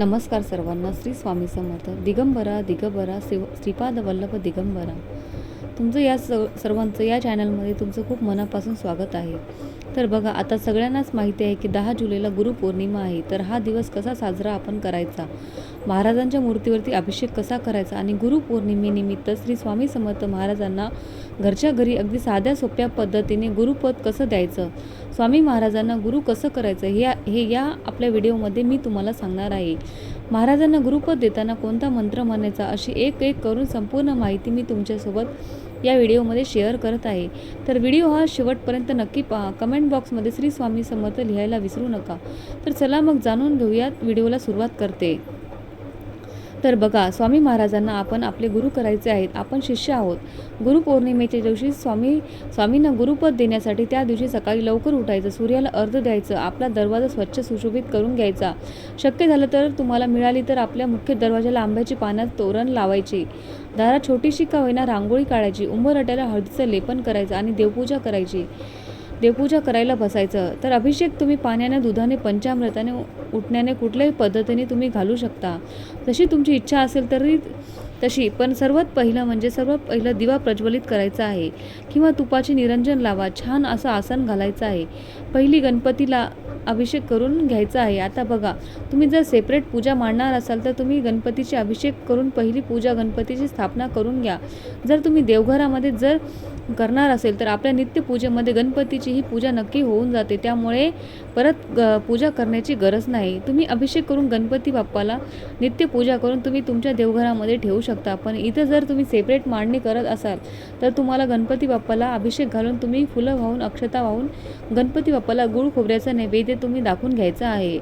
नमस्कार सर्वांना श्री स्वामी समर्थ. दिगंबरा दिगंबरा शिव श्रीपाद वल्लभ दिगंबरा. तुमचं या स सर्वांचं या चॅनलमध्ये तुमचं खूप मनापासून स्वागत आहे. तर बघा आता सगळ्यांनाच माहिती आहे की दहा जुलैला गुरुपौर्णिमा आहे. तर हा दिवस कसा साजरा आपण करायचा? महाराजांच्या मूर्तीवरती अभिषेक कसा करायचा आणि गुरुपौर्णिमेनिमित्त श्री स्वामी समर्थ महाराजांना घरच्या घरी अगदी साध्या सोप्या पद्धतीने गुरुपद कसं द्यायचं? स्वामी महाराजांना गुरु कसं करायचं हे हे या आपल्या व्हिडिओमध्ये मी तुम्हाला सांगणार आहे. महाराजांना गुरुपद देताना कोणता मंत्र म्हणायचा अशी एक एक करून संपूर्ण माहिती मी तुमच्यासोबत या व्हिडिओमध्ये शेअर करत आहे. तर व्हिडिओ हा शेवटपर्यंत नक्की पहा. कमेंट बॉक्समध्ये श्री स्वामी समर्थ लिहायला विसरू नका. तर चला मग जाणून घेऊयात. व्हिडिओला सुरुवात करते. तर बघा स्वामी महाराजांना आपण आपले गुरु करायचे आहेत आपण शिष्य आहोत. गुरुपौर्णिमेच्या दिवशी स्वामी स्वामींना गुरुपद देण्यासाठी त्या दिवशी सकाळी लवकर उठायचं सूर्याला अर्ध द्यायचं आपला दरवाजा स्वच्छ सुशोभित करून घ्यायचा. शक्य झालं तर तुम्हाला मिळाली तर आपल्या मुख्य दरवाजाला आंब्याची पानात तोरण लावायची. दारात छोटीशी का होईना रांगोळी काढायची उंबरट्याला हळदीचं लेपन करायचं आणि देवपूजा करायची. देवपूजा करायला बसायचं. तर अभिषेक तुम्ही पाण्याने दुधाने पंचामृताने उठण्याने कुठल्याही पद्धतीने तुम्ही घालू शकता. जशी तुमची इच्छा असेल तरी तशी. पण सर्वात पहिलं म्हणजे सर्वात पहिलं दिवा प्रज्वलित करायचा आहे. किंवा तुपाचे निरंजन लावा. छान असं आसन घालायचं आहे. पहिली गणपतीला अभिषेक करून घ्यायचा आहे. आता बघा तुम्ही जर सेपरेट पूजा मांडणार असाल तर तुम्ही गणपतीची अभिषेक करून पहिली पूजा गणपतीची स्थापना करून घ्या. जर तुम्ही देवघरामध्ये जर करणार असेल तर आपल्या नित्यपूजेमध्ये गणपतीची ही पूजा नक्की होऊन जाते. त्यामुळे परत ग पूजा करण्याची गरज नाही. तुम्ही अभिषेक करून गणपती बाप्पाला नित्यपूजा करून तुम्ही तुमच्या देवघरामध्ये ठेवू शकता. पण इथं जर तुम्ही सेपरेट मांडणी करत असाल तर तुम्हाला गणपती बाप्पाला अभिषेक घालून तुम्ही फुलं वाहून अक्षता वाहून गणपती बाप्पाला गुळ खोबऱ्याचा नैवेद्य तुम्ही दाखवून घ्यायचा आहे.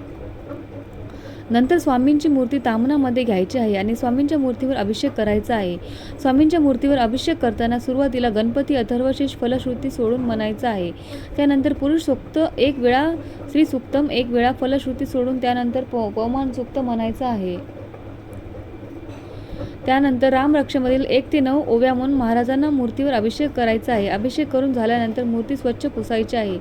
नंतर स्वामींची मूर्ती तामणामध्ये घ्यायची आहे आणि स्वामींच्या मूर्तीवर अभिषेक करायचा आहे. स्वामींच्या मूर्तीवर अभिषेक करताना सुरुवातीला गणपती अथर्वशेष फलश्रुती सोडून म्हणायचं आहे. त्यानंतर पुरुष सुक्त एक वेळा श्री सुक्तम एक वेळा फलश्रुती सोडून त्यानंतर प पवमान सुक्त म्हणायचं आहे. त्यानंतर रामरक्षेमधील एक ते नऊ ओव्या म्हणून महाराजांना मूर्तीवर अभिषेक करायचा आहे. अभिषेक करून झाल्यानंतर मूर्ती स्वच्छ पुसायची आहे.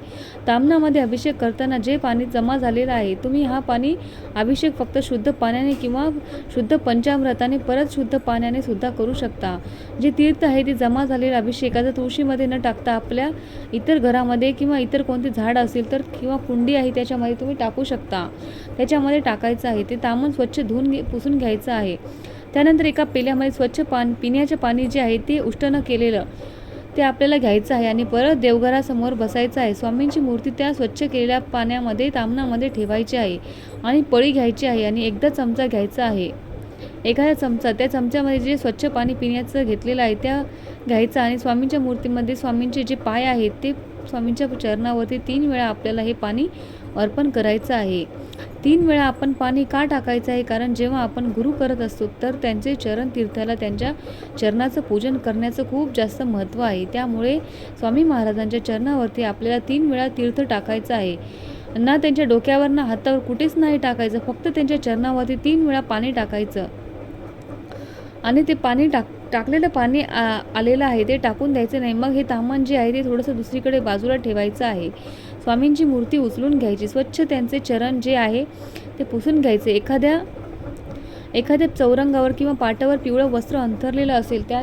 तामणामध्ये अभिषेक करताना जे पाणी जमा झालेलं आहे तुम्ही हा पाणी अभिषेक फक्त शुद्ध पाण्याने किंवा शुद्ध पंचामृताने परत शुद्ध पाण्याने सुद्धा करू शकता. जे तीर्थ आहे ते जमा झालेलं अभिषेकाचं तुळशीमध्ये न टाकता आपल्या इतर घरामध्ये किंवा इतर कोणते झाड असेल तर किंवा कुंडी आहे त्याच्यामध्ये तुम्ही टाकू शकता. त्याच्यामध्ये टाकायचं आहे. ते तामण स्वच्छ धुवून घे पुसून घ्यायचं आहे. त्यानंतर एका पेल्यामध्ये स्वच्छ पान पिण्याचे पाणी जे आहे ते उष्टनं केलेलं ते आपल्याला घ्यायचं आहे आणि परत देवघरासमोर बसायचं आहे. स्वामींची मूर्ती त्या स्वच्छ केलेल्या पाण्यामध्ये तामणामध्ये ठेवायची आहे आणि पळी घ्यायची आहे आणि एकदा चमचा घ्यायचा आहे. एखादा चमचा त्या चमच्यामध्ये जे स्वच्छ पाणी पिण्याचं घेतलेलं आहे त्या घ्यायचं आणि स्वामींच्या मूर्तीमध्ये स्वामींचे जे पाय आहेत ते स्वामींच्या चरणावरती तीन वेळा आपल्याला हे पाणी अर्पण करायचं आहे. तीन वेळा आपण पाणी का टाकायचं आहे? कारण जेव्हा आपण गुरु करत असतो तर त्यांचे चरण तीर्थाला त्यांच्या चरणाचं पूजन करण्याचं खूप जास्त महत्त्व आहे. त्यामुळे स्वामी महाराजांच्या चरणावरती आपल्याला तीन वेळा तीर्थ टाकायचं आहे. ना त्यांच्या डोक्यावर ना हातावर कुठेच नाही टाकायचं. फक्त त्यांच्या चरणावरती तीन वेळा पाणी टाकायचं. आणि ते पाणी टाक टाकलेलं पाणी आ आलेलं आहे ते टाकून द्यायचं नाही. मग हे तामण जे आहे ते थोडंसं दुसरीकडे बाजूला ठेवायचं आहे. स्वामींची मूर्ती उचलून घ्यायची. स्वच्छ त्यांचे चरण जे आहे ते पुसून घ्यायचे. एखाद्या एखाद्या चौरंगावर किंवा पाटावर पिवळं वस्त्र अंथरलेलं असेल त्या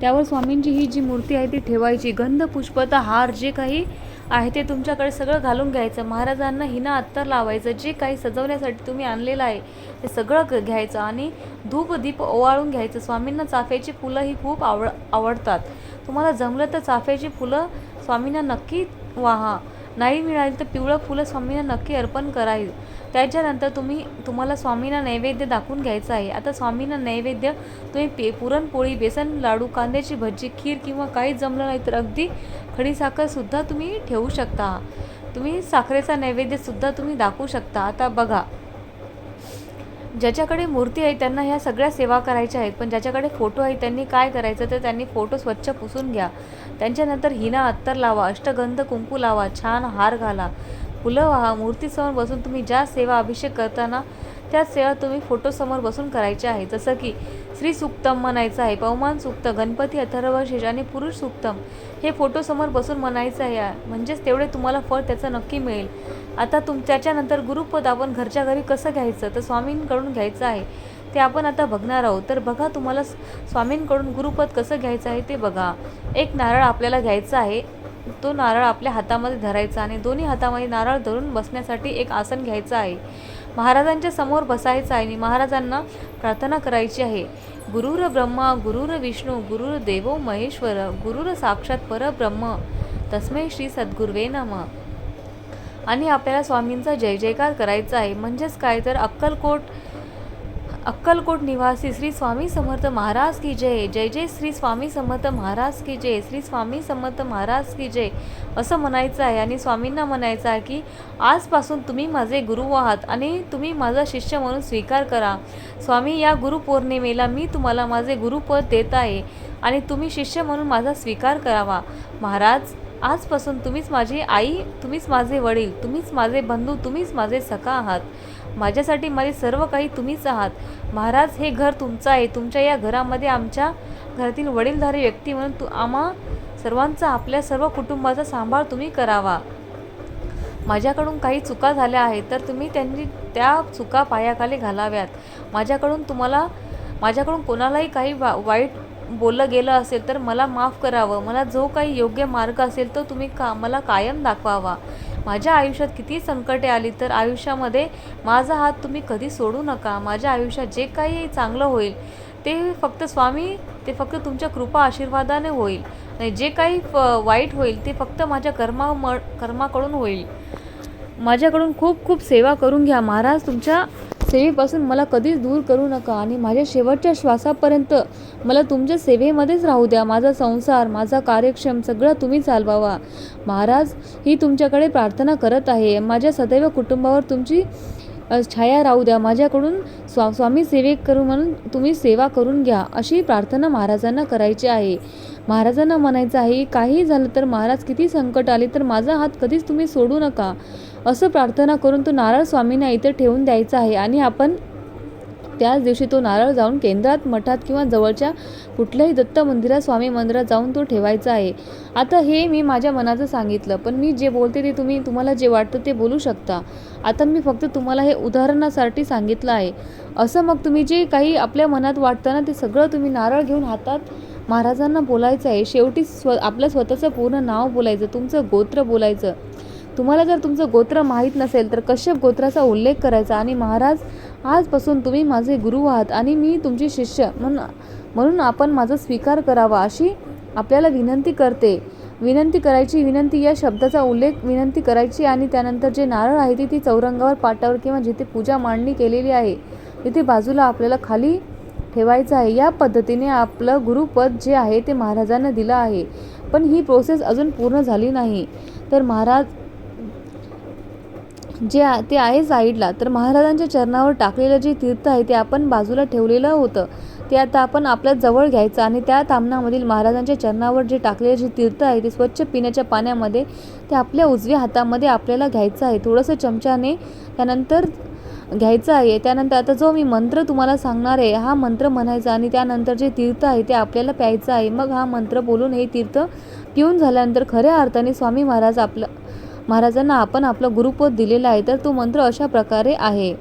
त्यावर स्वामींची ही जी मूर्ती आहे ती ठेवायची. गंध पुष्पता हार जे काही आहे ते तुमच्याकडे सगळं घालून घ्यायचं. महाराजांना हिना अत्तर लावायचं. जे काही सजवण्यासाठी तुम्ही आणलेलं आहे ते सगळं घ्यायचं आणि धूप दीप ओवाळून घ्यायचं. स्वामींना चाफ्याची फुलं ही खूप आवड आवडतात. तुम्हाला जमलं तर चाफ्याची फुलं स्वामींना नक्की वाहा. नाही मिळाली तर पिवळं फुलं स्वामींना नक्की अर्पण करावी. त्याच्यानंतर तुम्ही तुम्हाला स्वामींना नैवेद्य दाखवून घ्यायचं आहे. आता स्वामींना नैवेद्य तुम्ही पे पुरणपोळी बेसन लाडू कांद्याची भजी खीर किंवा काही जमलं नाही तर अगदी खडीसाखरसुद्धा तुम्ही ठेवू शकता. तुम्ही साखरेचा नैवेद्यसुद्धा तुम्ही दाखवू शकता. आता बघा ज्याच्याकडे मूर्ती आहे त्यांना ह्या सगळ्या सेवा करायच्या आहेत. पण ज्याच्याकडे फोटो आहे त्यांनी काय करायचं तर त्यांनी फोटो स्वच्छ पुसून घ्या. त्यांच्यानंतर हिना अत्तर लावा अष्टगंध कुंकू लावा छान हार घाला. फुलं वाहा मूर्तीसमोर बसून तुम्ही ज्या सेवा अभिषेक करताना त्याच सेवा तुम्ही फोटोसमोर बसून करायच्या आहे. जसं की स्त्री सुक्तम म्हणायचं आहे पवमान सुक्त गणपती अथर्वशीष आणि पुरुष सुक्तम हे फोटोसमोर बसून म्हणायचं आहे. म्हणजेच तेवढे तुम्हाला फळ त्याचं नक्की मिळेल. आता तुम त्याच्यानंतर गुरुपद आपण घरच्या घरी कसं घ्यायचं? तर स्वामींकडून घ्यायचं आहे. ते आपण आता बघणार आहोत. तर बघा तुम्हाला स्वामींकडून गुरुपद कसं घ्यायचं आहे ते बघा. एक नारळ आपल्याला घ्यायचं आहे. तो नारळ आपल्या हातामध्ये धरायचा आणि दोन्ही हातामध्ये नारळ धरून बसण्यासाठी एक आसन घ्यायचं आहे. महाराजांच्या समोर बसायचं आहे आणि महाराजांना प्रार्थना करायची आहे. गुरुर ब्रह्मा गुरुर विष्णू गुरुर देवो महेश्वर गुरुर साक्षात परब्रह्म. तस्मै श्री सद्गुर्वे नमः. आणि आपल्याला स्वामींचा जय जयकार करायचा आहे. म्हणजेच काय? तर अक्कलकोट अक्कलकोट निवासी श्री स्वामी समर्थ महाराज की जय. जय जय श्री स्वामी समर्थ महाराज की जय. श्री स्वामी समर्थ महाराज की जय. असं म्हणायचं आहे आणि स्वामींना म्हणायचं आहे की आजपासून तुम्ही माझे गुरु आहात आणि तुम्ही माझा शिष्य म्हणून स्वीकार करा. स्वामी या गुरुपौर्णिमेला मी तुम्हाला माझे गुरुपद देत आहे आणि तुम्ही शिष्य म्हणून माझा स्वीकार करावा. महाराज आजपासून तुम्हीच माझी आई तुम्हीच माझे वडील तुम्हीच माझे बंधू तुम्हीच माझे सखा आहात. माझ्यासाठी माझे सर्व काही तुम्हीच आहात. महाराज हे घर तुमचं आहे. तुमच्या या घरामध्ये आमच्या घरातील वडीलधारी व्यक्ती म्हणून तू आम्हा सर्वांचा आपल्या सर्व कुटुंबाचा सांभाळ तुम्ही करावा. माझ्याकडून काही चुका झाल्या आहेत तर तुम्ही त्यांनी त्या चुका पायाखाली घालाव्यात. माझ्याकडून तुम्हाला माझ्याकडून कोणालाही काही वा वाईट बोललं गेलं असेल तर मला माफ करावं. मला जो काही योग्य मार्ग असेल तो तुम्ही का मला कायम दाखवावा. माझ्या आयुष्यात किती संकटे आली तर आयुष्यामध्ये माझा हात तुम्ही कधी सोडू नका. माझ्या आयुष्यात जे काही चांगलं होईल ते फक्त स्वामी ते फक्त तुमच्या कृपा आशीर्वादाने होईल. आणि जे काही फ- वाईट होईल ते फक्त माझ्या कर्मा म कर्माकडून होईल. माझ्याकडून खूप खूप सेवा करून घ्या. महाराज तुमच्या सेवेपासून मला कधीच दूर करू नका आणि माझ्या शेवटच्या श्वासापर्यंत मला तुमच्या सेवेमध्येच राहू द्या. माझा संसार माझा कार्यक्षम सगळं तुम्ही चालवावा. महाराज ही तुमच्याकडे प्रार्थना करत आहे. माझ्या सदैव कुटुंबावर तुमची छाया राहू द्या. माझ्याकडून स्वा स्वामी सेवे करू म्हणून तुम्ही सेवा करून घ्या अशी प्रार्थना महाराजांना करायची आहे. महाराजांना म्हणायचं आहे काही झालं तर महाराज किती संकट आले तर माझा हात कधीच तुम्ही सोडू नका. असं प्रार्थना करून तो नारळ स्वामींना इथे ठेवून द्यायचा आहे. आणि आपण त्याच दिवशी तो नारळ जाऊन केंद्रात मठात किंवा जवळच्या कुठल्याही दत्त मंदिरात स्वामी मंदिरात जाऊन तो ठेवायचा आहे. आता हे मी माझ्या मनाचं सांगितलं पण मी जे बोलते ते तुम्ही तुम्हाला जे वाटतं ते बोलू शकता. आता मी फक्त तुम्हाला हे उदाहरणासाठी सांगितलं आहे. असं मग तुम्ही जे काही आपल्या मनात वाटतं ना ते सगळं तुम्ही नारळ घेऊन हातात महाराजांना बोलायचं आहे. शेवटी स्व आपलं स्वतःचं पूर्ण नाव बोलायचं तुमचं गोत्र बोलायचं. तुम्हाला जर तुमचं गोत्र माहीत नसेल तर कश्यप गोत्राचा उल्लेख करायचा आणि महाराज आजपासून तुम्ही माझे गुरु आहात आणि मी तुमची शिष्य म्हणून म्हणून आपण माझा स्वीकार करावा अशी आपल्याला विनंती करते. विनंती करायची विनंती या शब्दाचा उल्लेख विनंती करायची आणि त्यानंतर जे नारळ आहे ते ती चौरंगावर पाटावर किंवा जिथे पूजा मांडणी केलेली आहे तिथे बाजूला आपल्याला खाली ठेवायचं आहे. या पद्धतीने आपलं गुरुपद जे आहे ते महाराजांना दिलं आहे. पण ही प्रोसेस अजून पूर्ण झाली नाही. तर महाराज जे ते आहे साईडला तर महाराजांच्या चरणावर टाकलेलं जे तीर्थ आहे ते आपण बाजूला ठेवलेलं होतं. ते आता आपण आपल्या जवळ घ्यायचं आणि त्या तामणामधील महाराजांच्या चरणावर जे टाकलेलं जे तीर्थ आहे ते स्वच्छ पिण्याच्या पाण्यामध्ये ते आपल्या उजव्या हातामध्ये आपल्याला घ्यायचं आहे. थोडंसं चमच्याने त्यानंतर घ्यायचं आहे. त्यानंतर आता जो मी मंत्र तुम्हाला सांगणार आहे हा मंत्र म्हणायचा आणि त्यानंतर जे तीर्थ आहे ते आपल्याला प्यायचं आहे. मग हा मंत्र बोलून हे तीर्थ पिऊन झाल्यानंतर खऱ्या अर्थाने स्वामी महाराज आपलं महाराजांना आपण आपलं गुरुपद दिलेलं आहे तर तो मंत्र अशा प्रकारे आहे.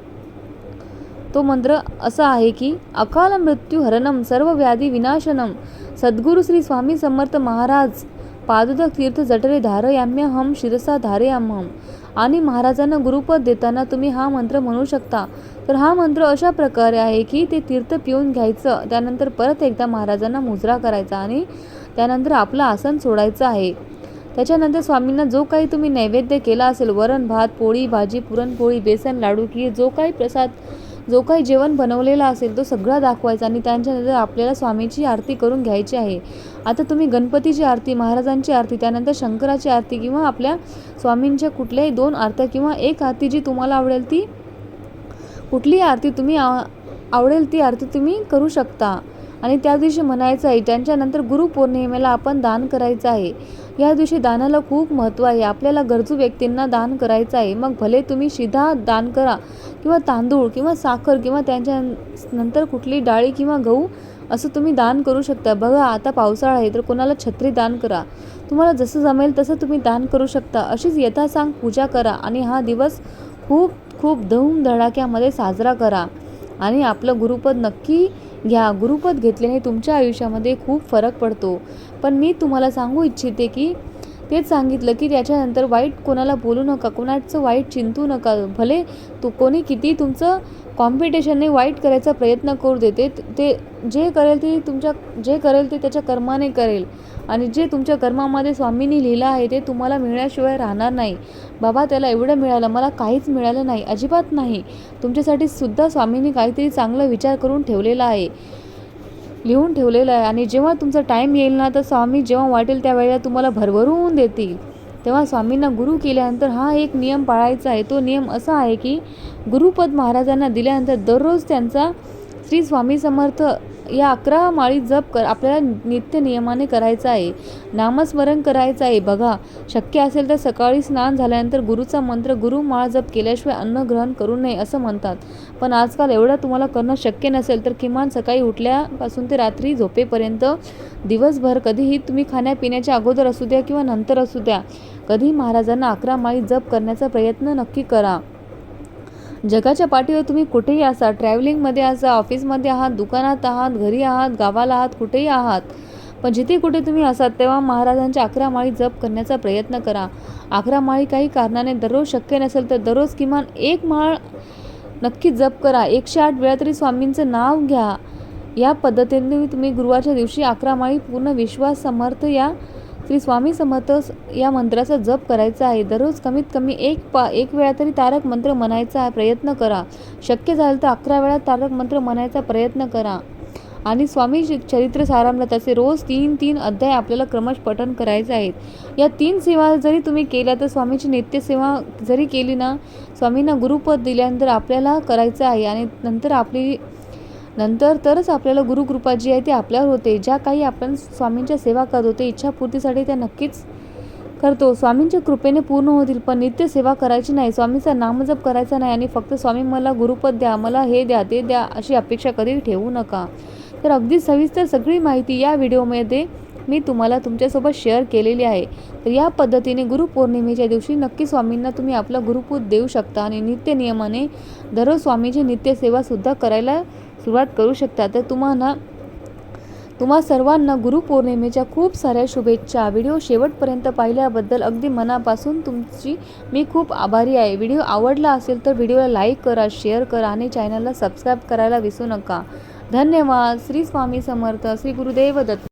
तो मंत्र असा आहे की अकाल मृत्यू हरणम सर्व व्याधी विनाशनम सद्गुरु श्री स्वामी समर्थ महाराज पादुदक तीर्थ जठरे धारयाम्य हम शिरसा धारयाम्हम आणि महाराजांना गुरुपद देताना तुम्ही हा मंत्र म्हणू शकता. तर हा मंत्र अशा प्रकारे आहे की ते तीर्थ पिऊन घ्यायचं त्यानंतर परत एकदा महाराजांना मुजरा करायचा आणि त्यानंतर आपलं आसन सोडायचं आहे. त्याच्यानंतर स्वामींना जो काही तुम्ही नैवेद्य केला असेल वरण भात पोळी भाजी पुरणपोळी बेसन लाडू की जो काही प्रसाद जो काही जेवण बनवलेला असेल तो सगळा दाखवायचा आणि त्यांच्यानंतर आपल्याला स्वामीची आरती करून घ्यायची आहे. आता तुम्ही गणपतीची आरती महाराजांची आरती त्यानंतर शंकराची आरती किंवा आपल्या स्वामींच्या कुठल्याही दोन आरत्या किंवा एक आरती जी तुम्हाला आवडेल ती कुठलीही आरती तुम्ही आ- आवडेल ती आरती तुम्ही करू शकता. आणि त्या दिवशी म्हणायचं आहे त्यांच्यानंतर गुरुपौर्णिमेला आपण दान करायचं आहे. या दिवशी दानाला खूप महत्त्व आहे. आपल्याला गरजू व्यक्तींना दान करायचं आहे. मग भले तुम्ही शिधा दान करा किंवा तांदूळ किंवा साखर किंवा त्यांच्या नंतर कुठली डाळी किंवा गहू असं तुम्ही दान करू शकता. बघा आता पावसाळा आहे तर कोणाला छत्री दान करा. तुम्हाला जसं जमेल तसं तुम्ही दान करू शकता. अशीच यथासांग पूजा करा आणि हा दिवस खूप खूप धूमधडाक्यामध्ये साजरा करा. आणि आपलं गुरुपद नक्की घ्या. गुरुपद घेतल्याने तुमच्या आयुष्यामध्ये खूप फरक पडतो. पण मी तुम्हाला सांगू इच्छिते की तेच सांगितलं की त्याच्यानंतर वाईट कोणाला बोलू नका कोणाचं वाईट चिंतू नका. भले तू कोणी किती तुमचं कॉम्पिटिशनने वाईट करायचा प्रयत्न करू देते. ते जे करेल ते तुमच्या जे करेल ते त्याच्या कर्माने करेल. आणि जे तुमच्या कर्मामध्ये स्वामींनी लिहिलं आहे ते तुम्हाला मिळण्याशिवाय राहणार नाही. बाबा त्याला एवढं मिळालं मला काहीच मिळालं नाही अजिबात नाही. तुमच्यासाठी सुद्धा स्वामींनी काहीतरी चांगला विचार करून ठेवलेला आहे. लिहून ठेवलेलं आहे. आणि जेव्हा तुमचा टाईम येईल ना तर स्वामी जेव्हा वाटेल त्यावेळेला तुम्हाला भरभरून देतील. तेव्हा स्वामींना गुरु केल्यानंतर हा एक नियम पाळायचा आहे. तो नियम असा आहे की गुरुपद महाराजांना दिल्यानंतर दररोज त्यांचा श्री स्वामी समर्थ या अकरा माळी जप कर. आपल्याला नित्य नियमाने करायचं आहे. नामस्मरण करायचं आहे. बघा शक्य असेल तर सकाळी स्नान झाल्यानंतर गुरुचा मंत्र गुरु माळ जप केल्याशिवाय अन्न ग्रहण करू नये असं म्हणतात. पण आजकाल एवढं तुम्हाला करणं शक्य नसेल तर किमान सकाळी उठल्यापासून ते रात्री झोपेपर्यंत दिवसभर कधीही तुम्ही खाण्यापिण्याच्या अगोदर असू द्या किंवा नंतर असू द्या कधी महाराजांना अकरा माळी जप करण्याचा प्रयत्न नक्की करा. जगाच्या पाठीवर तुम्ही कुठेही असा ट्रॅव्हलिंगमध्ये असा ऑफिसमध्ये आहात दुकानात आहात घरी आहात गावाला आहात कुठेही आहात. पण जिथे कुठे तुम्ही असाल तेव्हा महाराजांच्या अकरा माळी जप करण्याचा प्रयत्न करा. अकरा माळी काही कारणाने दररोज शक्य नसेल तर दररोज किमान एक माळ नक्की जप करा. एकशे आठ वेळा तरी स्वामींचं नाव घ्या. या पद्धतीने तुम्ही गुरुवारच्या दिवशी अकरा माळी पूर्ण विश्वास समर्थ या श्री स्वामी समर्थ या मंत्राचा जप करायचा आहे. दररोज कमीत कमी एक पा एक वेळा तरी तारक मंत्र म्हणायचा प्रयत्न करा. शक्य झालं तर अकरा वेळा तारक मंत्र म्हणायचा प्रयत्न करा. आणि स्वामी चरित्र चरित्र सारामृताचे रोज तीन तीन अध्याय आपल्याला क्रमश पठण करायचे आहेत. या तीन सेवा जरी तुम्ही केल्या तर स्वामीची नित्यसेवा जरी केली ना स्वामींना गुरुपद दिल्यानंतर आपल्याला करायचं आहे. आणि नंतर आपली नंतर तरच आपल्याला गुरुकृपा जी आहे ती आपल्यावर होते. ज्या काही आपण स्वामींच्या सेवा करत होते इच्छापूर्तीसाठी त्या नक्कीच करतो. स्वामींच्या कृपेने पूर्ण होतील पण नित्य सेवा करायची नाही. स्वामींचा नामजप करायचा नाही आणि फक्त स्वामी मला गुरुपद द्या मला हे द्या ते द्या अशी अपेक्षा कधी ठेवू नका. तर अगदी सविस्तर सगळी माहिती या व्हिडिओमध्ये मी तुम्हाला तुमच्यासोबत शेअर केलेली आहे. तर या पद्धतीने गुरुपौर्णिमेच्या दिवशी नक्की स्वामींना तुम्ही आपला गुरुपूत देऊ शकता आणि नित्य नियमाने दररोज स्वामीची नित्यसेवासुद्धा करायला सुरुवात करू शकता. तर तुम्हाला तुम्हा सर्वांना गुरुपौर्णिमेच्या खूप साऱ्या शुभेच्छा. व्हिडिओ शेवटपर्यंत पाहिल्याबद्दल अगदी मनापासून तुमची मी खूप आभारी आहे. व्हिडिओ आवडला असेल तर व्हिडिओला लाईक करा शेअर करा आणि चॅनलला सबस्क्राईब करायला विसरू नका. धन्यवाद. श्री स्वामी समर्थ. श्री गुरुदेव दत्त